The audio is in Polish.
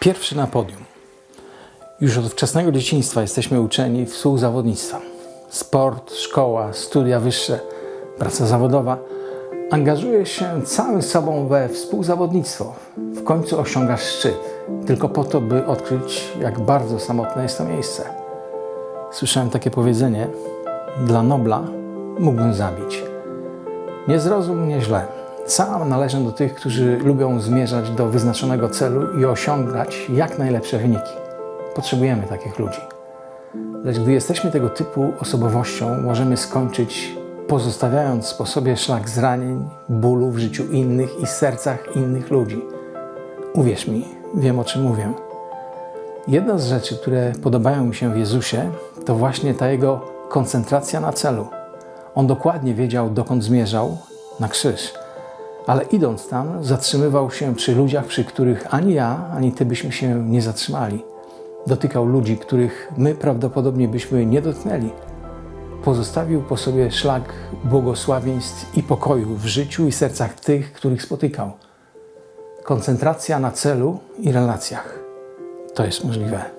Pierwszy na podium. Już od wczesnego dzieciństwa jesteśmy uczeni współzawodnictwa. Sport, szkoła, studia wyższe, praca zawodowa. Angażujesz się całym sobą we współzawodnictwo. W końcu osiągasz szczyt, tylko po to, by odkryć, jak bardzo samotne jest to miejsce. Słyszałem takie powiedzenie: Dla Nobla mógłbym zabić. Nie zrozum mnie źle. Sam należę do tych, którzy lubią zmierzać do wyznaczonego celu i osiągać jak najlepsze wyniki. Potrzebujemy takich ludzi. Lecz gdy jesteśmy tego typu osobowością, możemy skończyć pozostawiając po sobie szlak zranień, bólu w życiu innych i sercach innych ludzi. Uwierz mi, wiem o czym mówię. Jedna z rzeczy, które podobają mi się w Jezusie, to właśnie ta jego koncentracja na celu. On dokładnie wiedział, dokąd zmierzał na krzyż, ale idąc tam, zatrzymywał się przy ludziach, przy których ani ja, ani ty byśmy się nie zatrzymali. Dotykał ludzi, których my prawdopodobnie byśmy nie dotknęli. Pozostawił po sobie szlak błogosławieństw i pokoju w życiu i sercach tych, których spotykał. Koncentracja na celu i relacjach. To jest możliwe.